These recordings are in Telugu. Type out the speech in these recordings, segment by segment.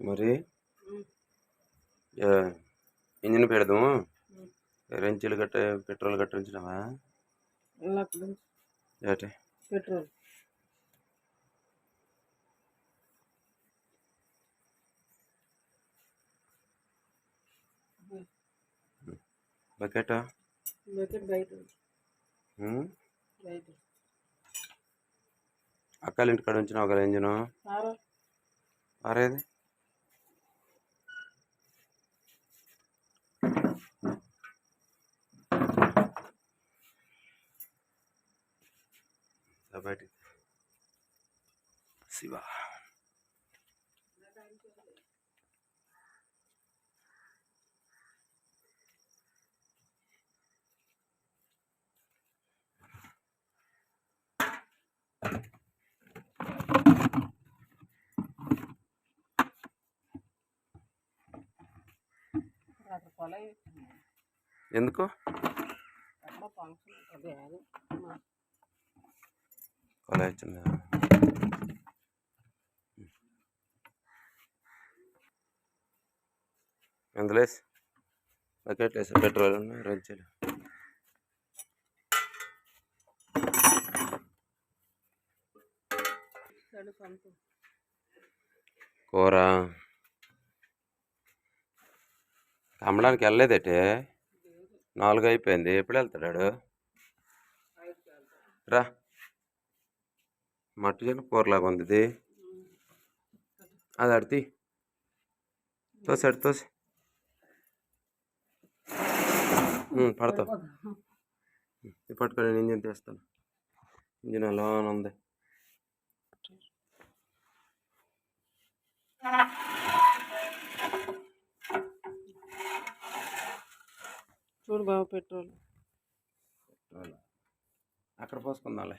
మరి ఇంజిన్ పెడదాము? రెంచులు గట్ట పెట్రోల్ గట్ట ఉంచినావా ఏటే? పెట్రోల్. బకెట్? బకెట్ బయట ఉంది. బయట. అక్కల ఇంటి కాడ ఉంచినావు కదా ఇంజిన్? సారా అరేది బయట శివ ఎందుకు ఎక్కడో ఫంక్షన్ అదే అది మా కొలా ఇచ్చిందా అందులో వేసి బకెట్ వేసి పెట్రోల్ ఉన్నాయి రెంచులు. కూర. అమ్మడానికి వెళ్ళలేదటే? నాలుగు అయిపోయింది. ఎప్పుడు వెళ్తాడు రా. మట్టు జన కూరలాగా ఉంది ఇది. అది అడితి. తోసి అడి తోసి. పడతావు. పట్టుకొని నేను ఇంజిన్ తీస్తాను. ఇంజిన్ అలా ఉంది. చూడు బాబు పెట్రోల్. అక్కడ పోసుకుందాంలే?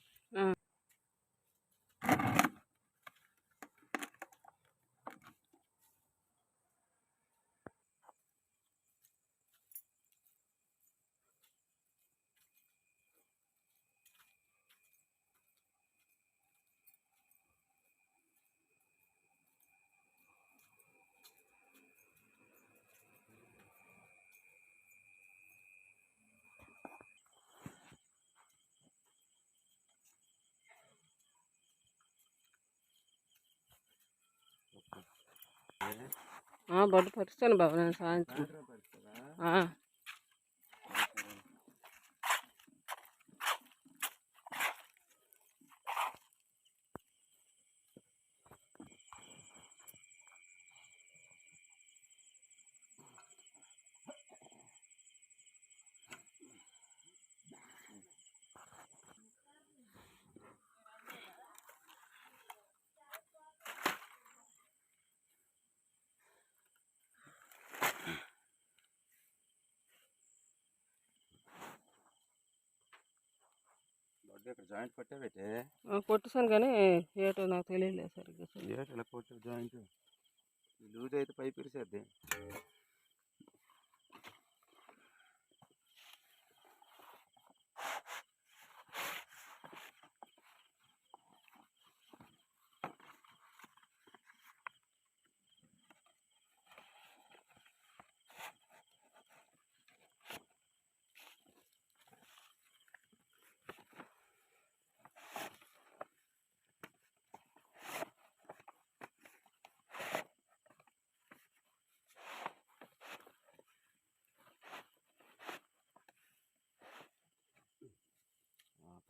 బొడ్డు పరుస్తాను బాబు నేను సాయంత్రం ఆ, బొడ్డు ఇక్కడ జాయింట్ ఆ, కొట్టేసాను కానీ ఏటో నాకు తెలియలేదు సరిగ్గా. ఏంటి ఇలా కొట్టావు జాయింట్? లూజ్ అయితే పైపు ఇరిసేద్ది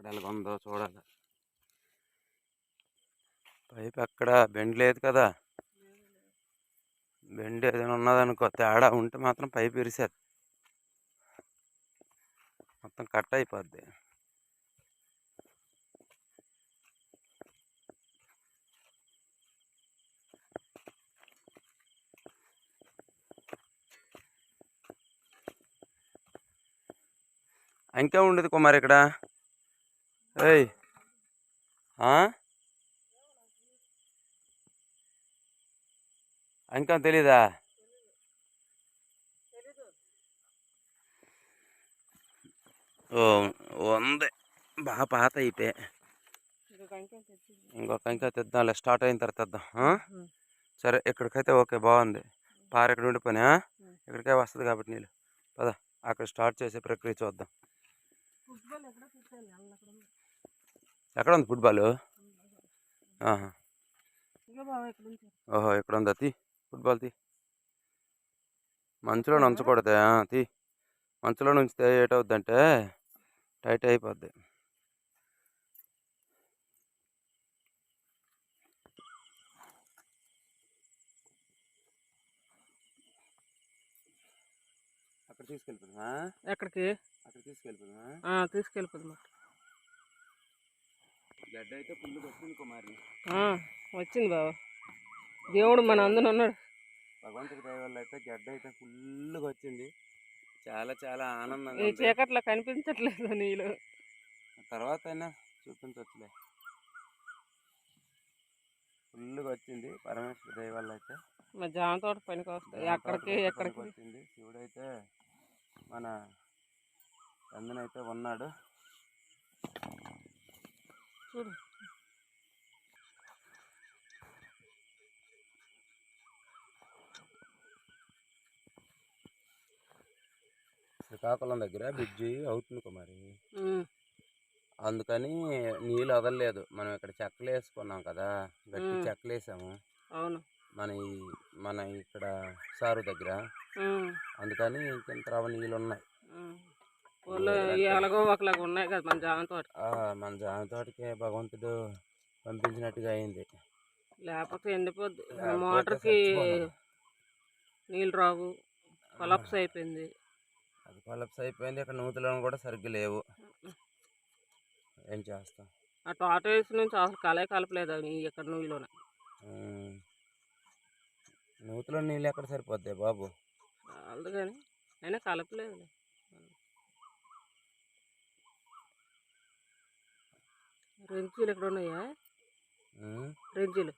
అక్కడ ఎలా ఉందో చూడాలి. పైపు అక్కడ బెండ్ లేదు కదా. బెండ్ ఏదైనా ఉన్నదనుకో తేడా ఉంటే మాత్రం పైపు ఇరిసేది మొత్తం కట్ అయిపోద్ది. ఇంకా ఉండదు కుమార్ ఇక్కడ? ఏయ్? ఇంకా తెలీదా? ఓ ఉంది. బాగా పాత అయిపోయి ఇంకొక ఇంకా తెద్దాంలే స్టార్ట్ అయిన తర్వాత తెద్దాం? సరే ఇక్కడికైతే ఓకే బాగుంది. పార ఇక్కడ ఉండిపోయినా ఇక్కడికే వస్తుంది కాబట్టి నీళ్ళు. పద అక్కడ స్టార్ట్ చేసే ప్రక్రియ చూద్దాం. ఎక్కడ ఉంది ఫుట్బాల్ ఆహా. ఓహో ఇక్కడ ఉందా తీ ఫుట్బాల్ తీ. మంచులో ఉంచకూడదు తీ. మంచులో ఉంచితే ఏటవుద్దంటే టైట్ అయిపోద్ది. అక్కడ తీసుకెళ్ళిపోదా ఎక్కడికి? అక్కడ తీసుకెళ్ళిపోదా ఆ, తీసుకెళ్ళిపోదు మరి గడ్డ అయితే వచ్చింది కుమారి. వచ్చింది బాబా దేవుడు మన అందులో ఉన్నాడు. భగవంతుడి దయ వల్ల అయితే గడ్డ అయితే ఫుల్గా వచ్చింది చాలా చాలా ఆనందంగా ఈ. చీకట్లో కనిపించట్లేదు నీళ్ళు. తర్వాత అయినా చూపించవచ్చులే ఫుల్గా వచ్చింది పరమేశ్వర దయ వల్ల అయితే. మా జామ తోట పనికి వస్తాయి జామ ఎక్కడికి ఎక్కడికి? వచ్చింది శివుడైతే మన తందనైతే ఉన్నాడు. చూడు. శ్రీకాకుళం దగ్గర బ్రిడ్జి అవుతుంది కుమారి. అందుకని నీళ్ళు వదలలేదు. మనం ఇక్కడ చెక్కలు వేసుకున్నాం కదా గట్టి. చెక్కలు వేసాము. అవును. మన ఈ మన ఇక్కడ సారు దగ్గర. అందుకని రవ నీళ్ళు ఉన్నాయి. ఎలాగో ఒకలాగా ఉన్నాయి కదా మన జామ తోట. మన జామ తోటకే భగవంతుడు పంపించినట్టుగా అయింది. లేకపోతే ఎండిపోద్ది. మోటార్కి. నీళ్ళు రావు. కొలాప్స్ అయిపోయింది. అది కొలప్స్ అయిపోయింది. ఇక్కడ నూతులను కూడా సరిగ్గా లేవు. ఏం చేస్తాం? ఆ తోట వేసి నుంచి అసలు కలే కలపలేదు అవి ఇక్కడ ఉమ్. నూతులో నీళ్ళు ఎక్కడ సరిపోద్ది బాబు? కానీ అయినా కలపలేదు రెంచీలు ఎక్కడ ఉన్నాయా రెంచీలు.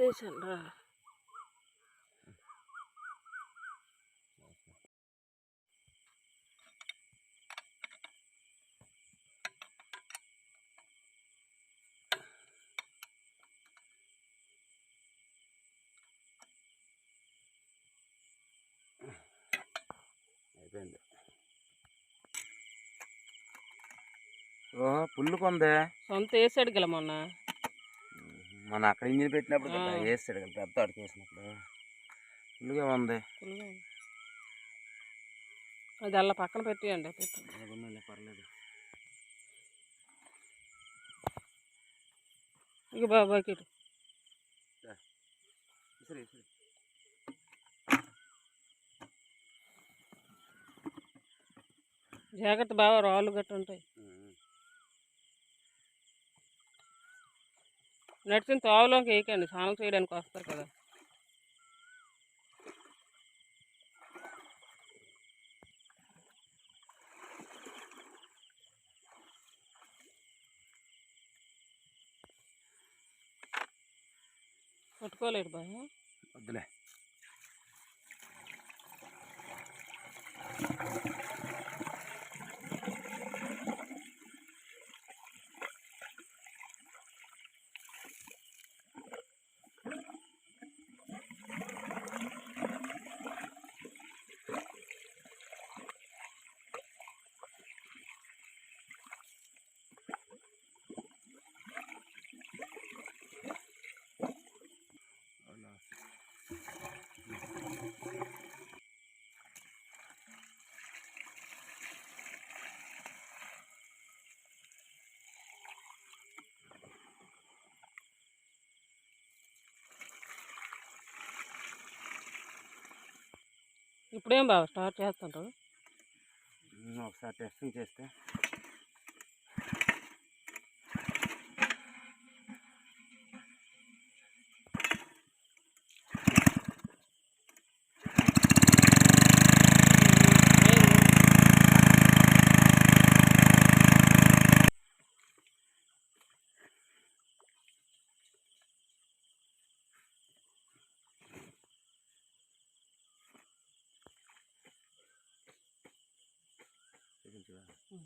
వేసాను రా అయిపోయింది ఓహో పుల్లు కొందే? సొంత వేసాడు గల మొన్న. మన అక్కడ ఇంజిన్ పెట్టినప్పుడు కదా ఆ. వేస్తాడు కదా పెద్ద అడికి వేసినప్పుడు ఫుల్గా ఉంది. అది అలా పక్కన పెట్టేయండి పర్లేదు. ఇక బాబా బకెట్ ఇసరి, ఇసరి. జాగ్రత్త బాగా రాళ్ళు గట్ట ఉంటాయి. నడిచిన తావులోకి వేయకండి. స్నానం చేయడానికి వస్తారు కదా. పట్టుకోలేడు బాగా వద్దులే అవునా. ఇప్పుడేం బాగా స్టార్ట్ చేస్తుంటారు ఒకసారి టెస్టింగ్ చేస్తే. 時は、うん、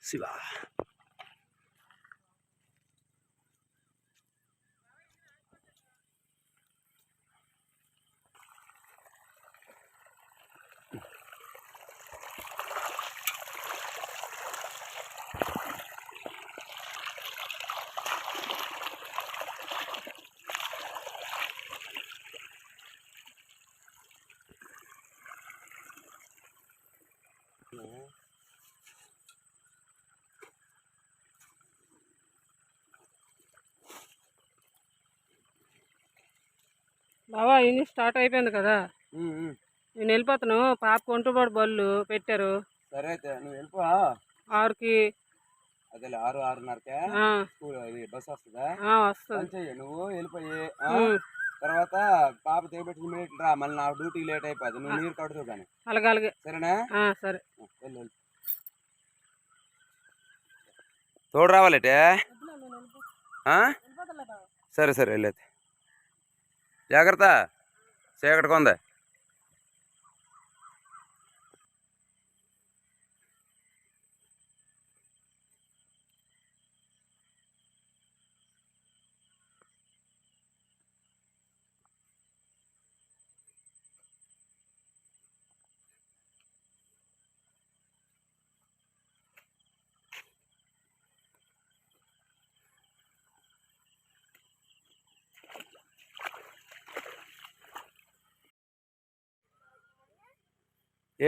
すいません。బావా ఇన్ని స్టార్ట్ అయిపోయింది కదా? నేను వెళ్ళిపోతాను. పాప కొంటుబడి బళ్ళు పెట్టారు. సరే అయితే నువ్వు వెళ్ళిపో. ఆరుకి. అదే ఆరు ఆరున్నరకే. స్కూల్ బస్ వస్తుందా? వస్తుంది. నువ్వు వెళ్ళిపోయి తర్వాత పాప తెగబెట్టి ఇమీడియట్ రా మళ్ళీ నా డ్యూటీ లేట్ అయిపోద్ది. నువ్వు నీరు కడుతూ కానీ. అలాగే అలాగే సరేనా సరే. వెళ్ళు తోడు రావాలంటే సరే సరే వెళ్ళేది జాగ్రత్త. చీకటి కొంది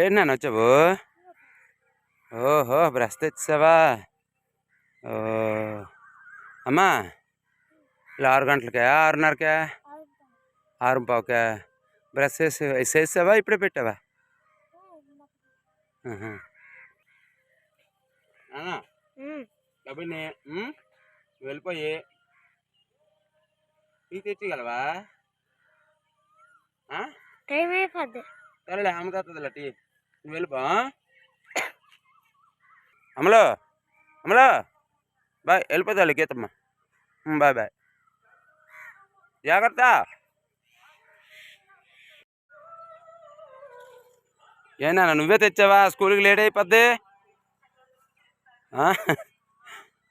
ఏంటి నాన్న వచ్చావు? ఓహో బ్రష్ తెచ్చావా ఓ అమ్మా ఇలా ఆరు గంటలకే? ఆరున్నరకే? ఆరు పావుకే బ్రష్ చేసి చేసావా? ఇప్పుడే పెట్టావా? నువ్వు వెళ్ళిపోయి టీ తెచ్చిగలవా? టైం అయిపోద్ది. సరేలే అమ్మతాతుందిలే టీ. నువ్వు వెళ్ళిపో అమలో అమలో. బాయ్ వెళ్ళిపోతాలి గీతమ్మ. Bye bye. జాగ్రత్త. ఏనా నువ్వే తెచ్చావా? స్కూల్కి లేట్ అయిపోద్ది.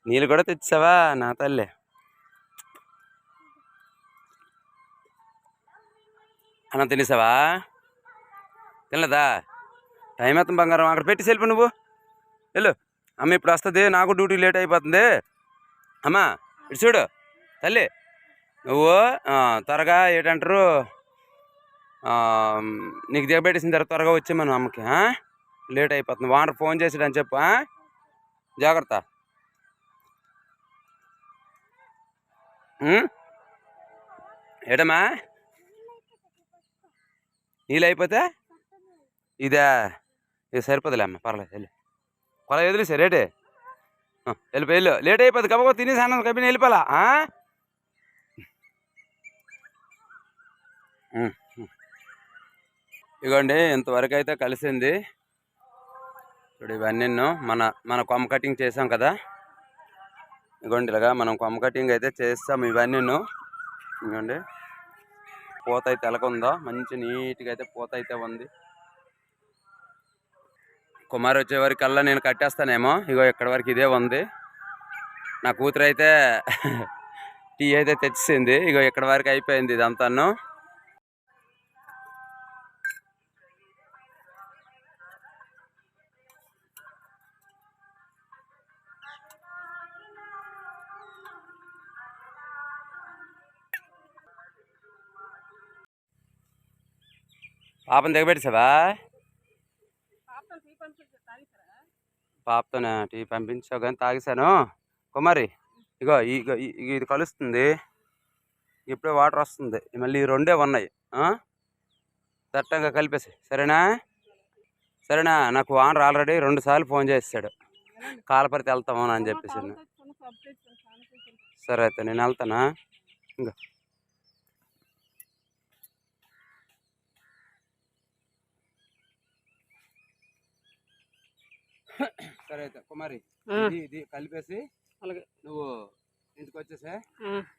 నీళ్ళు కూడా తెచ్చావా? నా తల్లి. అన్న తినేసావా? తినలేదా? టైం ఎత్తం బంగారం. అక్కడ పెట్టి సెల్ఫీ నువ్వు. వెళ్ళు. అమ్మ ఇప్పుడు వస్తుంది. నాకు డ్యూటీ లేట్ అయిపోతుంది. అమ్మా ఇటు చూడు. తల్లి నువ్వు త్వరగా ఏంటంటారు? నీకు దిగబెట్టేసిన తర్వాత త్వరగా వచ్చేమను అమ్మకి లేట్ అయిపోతుంది. వాటర్ ఫోన్ చేసాడు అని చెప్పు జాగ్రత్త. ఏటమ్మా? నీళ్ళు అయిపోతే? ఇదే? ఇది సరిపోదులే అమ్మ పర్లేదు వెళ్ళి. కొల ఎదురు సార్ రేటే. వెళ్ళిపోయి వెళ్ళు లేట్ అయిపోద్ది కాబట్టి తినేసి అన్నం కబిన వెళ్ళిపోలా ఇగోండి ఇంతవరకు అయితే కలిసింది. ఇప్పుడు ఇవన్నీ మన మన కొమ్మ కటింగ్ చేసాం కదా. ఇగోండి ఇలాగా మనం కొమ్మ కటింగ్ అయితే చేస్తాం ఇవన్నీ ఇగోండి. పూత అయితే ఎలాగుందో మంచి నీట్గా అయితే పూత అయితే ఉంది. కుమార్ వచ్చే వరకల్లా నేను కట్టేస్తానేమో. ఇగో ఇక్కడ వరకు ఇదే ఉంది. నా కూతురు అయితే టీ అయితే తెచ్చింది. ఇగో ఇక్కడ వరకు అయిపోయింది ఇదంతాను. పాపని దిగబెట్టేసావా పాపతో టీ పంపించావు కానీ తాగేశాను. కుమారి ఇగో ఇగో ఇది కలుస్తుంది. ఇప్పుడే వాటర్ వస్తుంది. మళ్ళీ ఈ రెండే ఉన్నాయి? దట్టంగా కలిపేసి. సరేనా? సరేనా? నాకు వానర్ ఆల్రెడీ రెండు సార్లు ఫోన్ చేసాడు కాలపరితి వెళ్తాము అని చెప్పేసి సరే అయితే నేను వెళ్తానా? ఇంకా సరే అయితే కుమారి ఇది ఇది కలిపేసి అలాగే. నువ్వు ఇంటికి వచ్చేసే.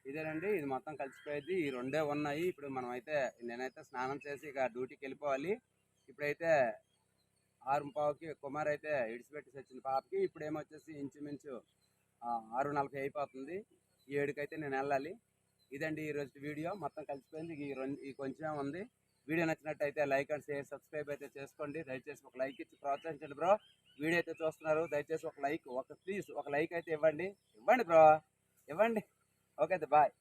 ఇదేనండి ఇది మొత్తం కలిసిపోయేది. ఈ రెండే ఉన్నాయి. ఇప్పుడు మనం అయితే నేనైతే స్నానం చేసి ఇక డ్యూటీకి వెళ్ళిపోవాలి. ఇప్పుడైతే ఆరు పావుకి కుమార్ అయితే ఇడిచిపెట్టేసి వచ్చిన పాపకి. ఇప్పుడు ఏమొచ్చేసి ఇంచుమించు ఆరు నలభై అయిపోతుంది. ఈ ఏడుకైతే నేను వెళ్ళాలి. ఇదండి ఈ రోజు వీడియో. మొత్తం కలిసిపోయింది. ఈ రెండు ఈ కొంచెం ఉంది. వీడియో నచ్చినట్టయితే లైక్ అండ్ షేర్ సబ్స్క్రైబ్ అయితే చేసుకోండి. దయచేసి ఒక లైక్ ఇచ్చి ప్రోత్సహించండి బ్రో. వీడియో అయితే చూస్తున్నారు దయచేసి ఒక లైక్ ఒక ప్లీజ్ ఒక లైక్ అయితే ఇవ్వండి. ఇవ్వండి బ్రో. ఇవ్వండి. ఓకే అయితే బాయ్